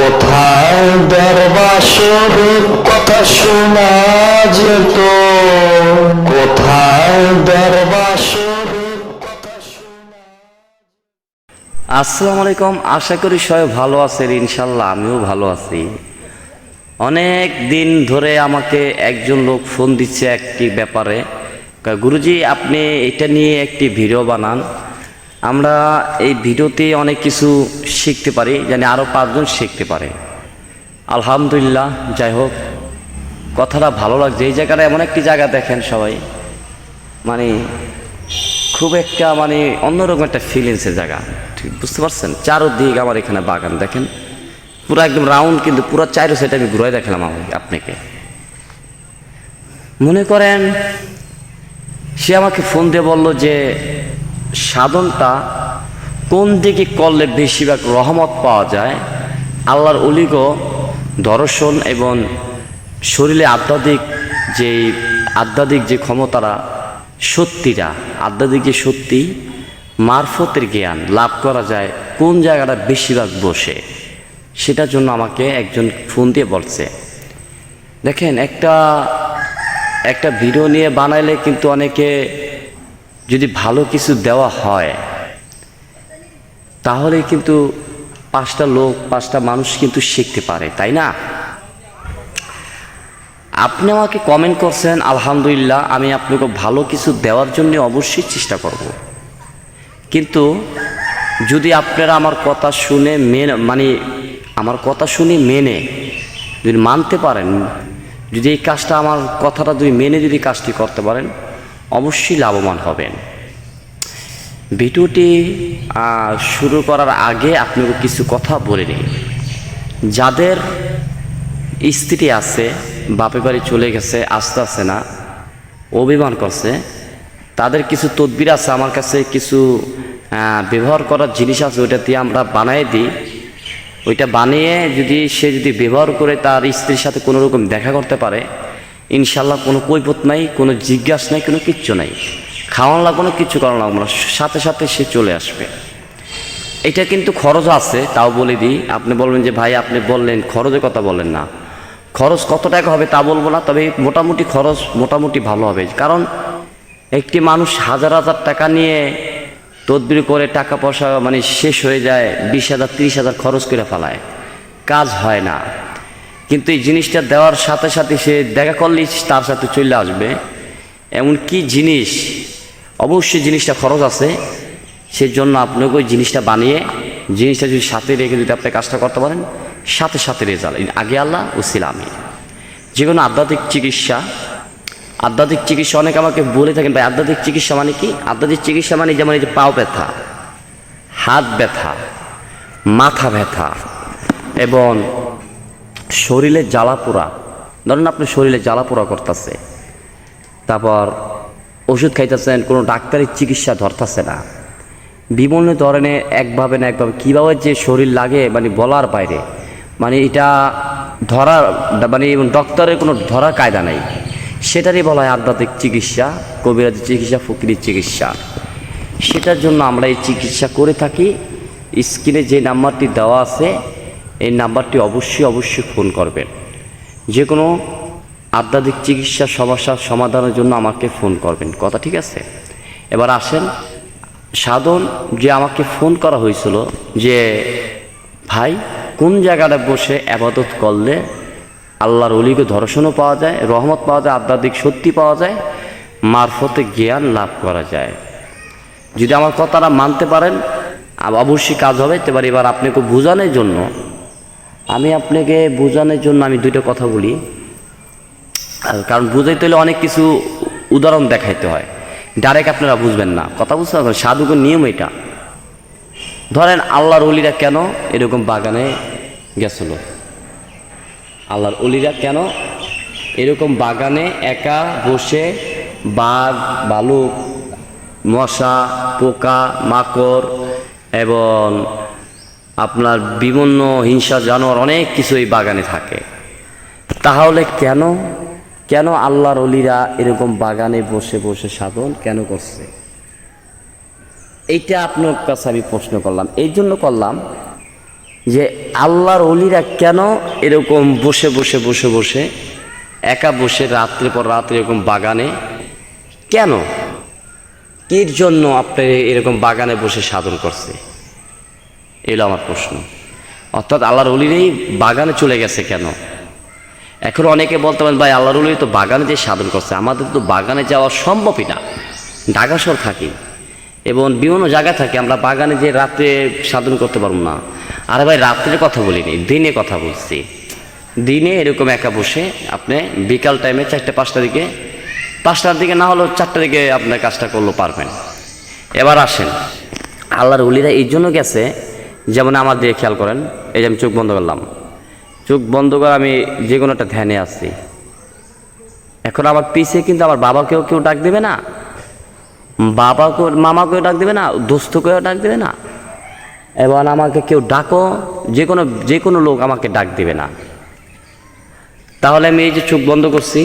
কোথায় দরবাসর কথা শোনা যেত? কোথায় দরবাসর আসসালামু আলাইকুম, আশা করি সবাই ভালো আছেন ইনশাল্লাহ আমিও ভালো আছি। অনেক দিন ধরে আমাকে একজন লোক ফোন দিচ্ছে একটি ব্যাপারে। গুরুজি, আপনি এটা নিয়ে একটি ভিডিও বানান। আমরা এই ভিডিওতে অনেক কিছু শিখতে পারি, জানি আরও পাঁচজন শিখতে পারে। আলহামদুলিল্লাহ, যাই হোক, কথাটা ভালো লাগছে। এই জায়গাটা এমন একটি জায়গা দেখেন সবাই মানে খুব একটা মানে অন্যরকম একটা ফিলিংসের জায়গা। ঠিক, বুঝতে পারছেন? চারোদিক আমার এখানে বাগান, দেখেন। পুরো একদম রাউন্ড কিন্তু পুরো চারো সাইড আমি ঘুরে দেখালাম আমাকে আপনাকে। মনে করেন, সে আমাকে ফোন দিয়ে বলল যে সাধনটা কোন দিকে করলে বেশিরভাগ রহমত পাওয়া যায়? আল্লাহর অলিগ দর্শন এবং শরীরে আধ্যাত্মিক যে আধ্যাত্মিক যে ক্ষমতারা সত্যিটা আধ্যাত্মিক যে সত্যি, মারফতের জ্ঞান লাভ করা যায় কোন জায়গাটা বেশিরভাগ বসে? সেটার জন্য আমাকে একজন ফোন দিয়ে বলছে। দেখেন, একটা একটা ভিডিও নিয়ে বানাইলে কিন্তু অনেকে যদি ভালো কিছু দেওয়া হয় তাহলে কিন্তু পাঁচটা লোক, পাঁচটা মানুষ কিন্তু শিখতে পারে, তাই না? আপনি আমাকে কমেন্ট করছেন, আলহামদুলিল্লাহ, আমি আপনাকে ভালো কিছু দেওয়ার জন্য অবশ্যই চেষ্টা করব। কিন্তু যদি আপনারা আমার কথা শুনে মেনে মানে আমার কথা শুনে মেনে যদি মানতে পারেন, যদি এই কাজটা, আমার কথাটা যদি মেনে যদি কাজটি করতে পারেন অবশ্যই লাভবান হবেন। ভিডিওটি শুরু করার আগে আপনাকে কিছু কথা বলে নিই। যাদের স্ত্রী আছে বাপে বাড়ি চলে গেছে, আসতে আসে না, অভিমান করছে, তাদের কিছু তদবির আছে, আমার কাছে কিছু ব্যবহার করার জিনিস আছে, ওইটা দিয়ে আমরা বানিয়ে দিই। ওইটা বানিয়ে যদি সে যদি ব্যবহার করে, তার স্ত্রীর সাথে কোনো রকম দেখা করতে পারে ইনশাল্লাহ কোনো কৈপত নাই, কোনো জিজ্ঞাস নাই, কোনো কিচ্ছু নাই। খাওয়ান লাগবো না কিচ্ছু করানো লাগবো না সাথে সাথে সে চলে আসবে। এটা কিন্তু খরচ আছে, তাও বলে দিই। আপনি বলবেন যে, ভাই, আপনি বললেন, খরচের কথা বলেন না। খরচ কত টাকা হবে তা বলব না, তবে মোটামুটি খরচ মোটামুটি ভালো হবে। কারণ একটি মানুষ হাজার হাজার টাকা নিয়ে তদবির করে টাকা পয়সা মানে শেষ হয়ে যায়, বিশ হাজার, তিরিশ হাজার খরচ করে ফেলায়। কাজ হয় না। কিন্তু এই জিনিসটা দেওয়ার সাথে সাথে সে দেখা করলেই তার সাথে চলে আসবে। এমন কি জিনিস, অবশ্যই জিনিসটা খরচ আছে সেই জন্য আপনাকে ওই জিনিসটা বানিয়ে, জিনিসটা যদি সাথে রেখে যদি আপনি কাজটা করতে পারেন, সাথে সাথে রেজাল্ট আগে আল্লাহ ও সিলামি যে কোনো আধ্যাত্মিক চিকিৎসা আধ্যাত্মিক চিকিৎসা, অনেকে আমাকে বলে থাকেন, ভাই, আধ্যাত্মিক চিকিৎসা মানে কি? আধ্যাত্মিক চিকিৎসা মানে যেমন এই যে পাও ব্যথা, হাত ব্যথা, মাথা ব্যথা, এবং শরীরে জ্বালা পোড়া। ধরেন আপনি শরীরে জ্বালা পোড়া করতেছে। তারপর ওষুধ খাইতেছেন, কোনো ডাক্তারের চিকিৎসা ধরতেছে না। বিভিন্ন ধরনের একভাবে না একভাবে কীভাবে যে শরীর লাগে মানে বলার বাইরে। মানে এটা ধরার মানে ডক্টরের কোনো ধরার কায়দা নেই। সেটারই বলা হয় আধ্যাত্মিক চিকিৎসা কবিরাজি চিকিৎসা, ফকিরি চিকিৎসা। সেটার জন্য আমরা এই চিকিৎসা করে থাকি। স্ক্রিনে যে নাম্বারটি দেওয়া আছে এই নাম্বারটি অবশ্যই অবশ্যই ফোন করবেন। যে কোনো আধ্যাত্মিক চিকিৎসা সমস্যার সমাধানের জন্য আমাকে ফোন করবেন। কথা ঠিক আছে? এবার আসেন। সাধন যে আমাকে ফোন করা হয়েছিল যে, ভাই, কোন জায়গাটা বসে আবাদত করলে আল্লাহর অলিকে ধর্ষণও পাওয়া যায়, রহমত পাওয়া যায়, আধ্যাত্মিক সত্যি পাওয়া যায়, মারফতে জ্ঞান লাভ করা যায়? যদি আমার কথাটা মানতে পারেন অবশ্যই কাজ হবে। এবার এবার আপনাকে বোঝানোর জন্য আমি আপনাকে বোঝানোর জন্য আমি দুইটা কথা বলি। কারণ বুঝাইতে হলে অনেক কিছু উদাহরণ দেখাইতে হয়। ডাইরেক্ট আপনারা বুঝবেন না। কথা বুঝতে পারবেন? সাধুকের নিয়ম এটা। ধরেন আল্লাহর অলিরা কেন এরকম বাগানে গেছিল? আল্লাহর অলিরা কেন এরকম বাগানে একা বসে বাঘ ভালুক মশা, পোকা, মাকড় এবং আপনার বিভিন্ন হিংসা জানোয়ার অনেক কিছু এই বাগানে থাকে। তাহলে কেন? কেন আল্লাহর অলিরা এরকম বাগানে বসে বসে সাধন কেন করছে? এইটা আপনার কাছে আমি প্রশ্ন করলাম। এই জন্য করলাম যে আল্লাহর অলিরা কেন এরকম বসে বসে বসে বসে একা বসে রাত্রে পর রাত্রে এরকম বাগানে? কেন? এর জন্য আপনি এরকম বাগানে বসে সাধন করছে? এলো আমার প্রশ্ন। অর্থাৎ আল্লাহর অলিরেই বাগানে চলে গেছে কেন? এখন অনেকে বলতে পারেন, ভাই, আল্লাহর অলি তো বাগানে যে সাধন করছে। আমাদের তো বাগানে যাওয়া সম্ভবই না। ঢাকাশর থাকি এবং বিভিন্ন জায়গায় থাকি, আমরা বাগানে যে রাত্রে সাধন করতে পারব না। আরে ভাই, রাত্রের কথা বলিনি দিনে কথা বলছি। দিনে এরকম একা বসে আপনি বিকাল টাইমে চারটে পাঁচটার দিকে পাঁচটার দিকে না হলেও চারটার দিকে আপনার কাজটা করলেও পারবেন। এবার আসেন। আল্লাহর উলিরা এই জন্য গেছে যেমন আমার দিয়ে খেয়াল করেন, এই যে আমি চোখ বন্ধ করলাম। চোখ বন্ধ করে আমি যে কোনো একটা ধ্যানে আসছি এখন আমার পিছে কিন্তু আমার বাবাকেও কেউ ডাক দেবে না। বাবাকেও, মামাকেও ডাক দেবে না, দোস্তকেও ডাক দেবে না। এবং আমাকে কেউ ডাকো, যে কোনো যে কোনো লোক আমাকে ডাক দেবে না। তাহলে আমি এই যে চোখ বন্ধ করছি।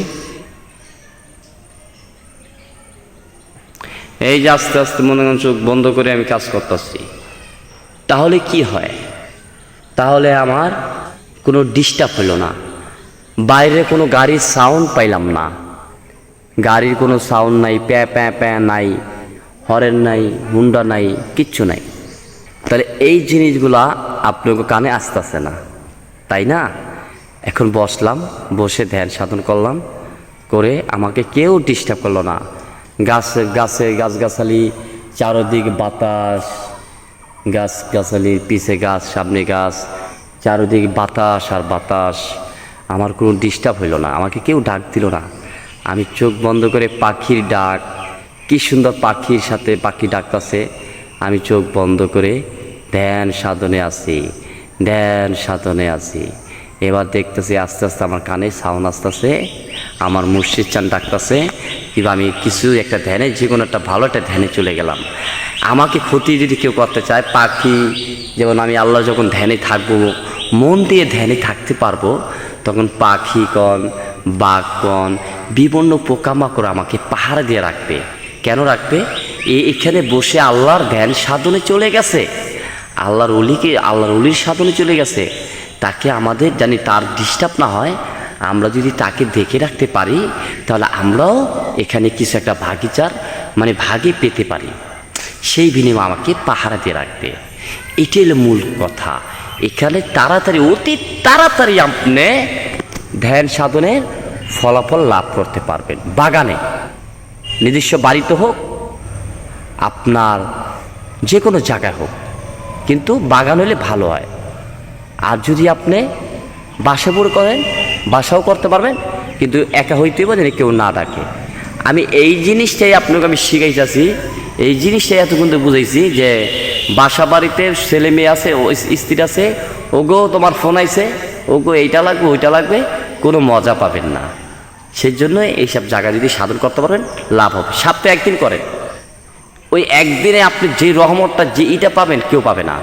এই যে আস্তে আস্তে মনে চোখ বন্ধ করে আমি কাজ করতেছি। তাহলে কি হয়? তাহলে আমার কোনো ডিস্টার্ব হলো না। বাইরে কোনো গাড়ির সাউন্ড পাইলাম না। গাড়ির কোনো সাউন্ড নাই, প্যা প্যা প্যা নাই হরেন নাই, হুন্ডা নাই, কিচ্ছু নাই। তাহলে এই জিনিসগুলা আপনাকে কানে আসতেছে না, তাই না? এখন বসলাম, বসে ধ্যান সাধন করলাম, করে আমাকে কেউ ডিস্টার্ব করল না। গাছে গাছে গাছগাছালি, চারোদিক বাতাস গাছ গাছালির পিছে গাছ, সামনে গাছ, চারোদিকে বাতাস আর বাতাস। আমার কোনো ডিস্টার্ব হইল না, আমাকে কেউ ডাক দিল না। আমি চোখ বন্ধ করে পাখির ডাক, কি সুন্দর পাখির সাথে পাখি ডাকতেছে। আমি চোখ বন্ধ করে, ধ্যান সাধনে আছি, ধ্যান সাধনে আছি। এবার দেখতেছি আস্তে আস্তে আমার কানে সাউন্ড আসতেছে, আমার মুর্শিদ চান ডাকতেছে কিংবা আমি কিছু একটা ধ্যানে, যে কোনো একটা ভালো একটা ধ্যানে চলে গেলাম। আমাকে ক্ষতি যদি কেউ করতে চায়, পাখি, যেমন আমি আল্লাহ যখন ধ্যানে থাকব, মন দিয়ে ধ্যানে থাকতে পারব, তখন পাখি কন, বাঘ কন, বিভিন্ন পোকামাকড় আমাকে পাহাড় দিয়ে রাখবে। কেন রাখবে? এ এখানে বসে আল্লাহর ধ্যান সাধনে চলে গেছে। আল্লাহর অলিকে, আল্লাহর অলির সাধনে চলে গেছে। তাকে আমাদের জানি তার ডিস্টার্ব না হয়, আমরা যদি তাকে দেখে রাখতে পারি, তাহলে আমরাও এখানে কিছু একটা ভাগিচার মানে ভাগে পেতে পারি। সেই বিনিময় আমাকে পাহারা দিয়ে রাখবে। এটাই হলো মূল কথা। এখানে তাড়াতাড়ি, অতি তাড়াতাড়ি আপনি ধ্যান সাধনের ফলাফল লাভ করতে পারবেন। বাগানে, নিজস্ব বাড়িতে হোক, আপনার যে কোনো জায়গায় হোক, কিন্তু বাগান হলে ভালো হয়। আর যদি আপনি বাসা পড়ে করেন, বাসাও করতে পারবেন, কিন্তু একা হইতে পারে কেউ না ডাকে। আমি এই জিনিসটাই আপনাকে আমি শিখাইতেছি, এই জিনিসটাই এত কিন্তু বুঝাইছি যে বাসা বাড়িতে ছেলে মেয়ে আছে, ও স্ত্রী আছে, ওগো তোমার ফোন আইছে, ওগো এইটা লাগবে, ওইটা লাগবে, কোনো মজা পাবেন না। সেই জন্য এইসব জায়গা যদি সাধন করতে পারেন লাভ হবে। সপ্তাহে একদিন করেন ওই একদিনে আপনি যে রহমতটা, যে ইটা পাবেন, কেউ পাবে না।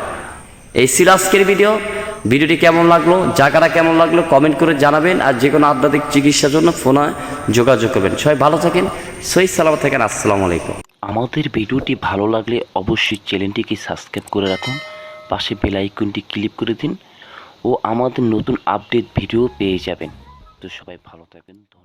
এই ছিল আজকের ভিডিও ভিডিওটি কেমন লাগল, জায়গাটা কেমন লাগল কমেন্ট করে জানাবেন, আর যে কোনো আধ্যাত্মিক চিকিৎসার জন্য ফোনে যোগাযোগ করবেন। সবাই ভালো থাকেন, সই সালাম থাকেন, আসসালামু আলাইকুম। আমাদের ভিডিওটি ভালো লাগলে অবশ্যই চ্যানেলটিকে সাবস্ক্রাইব করে রাখুন, পাশে বেল ক্লিক করে দিন, ও আমাদের নতুন আপডেট ভিডিও পেয়ে যাবেন। তো সবাই ভালো ধন্যবাদ।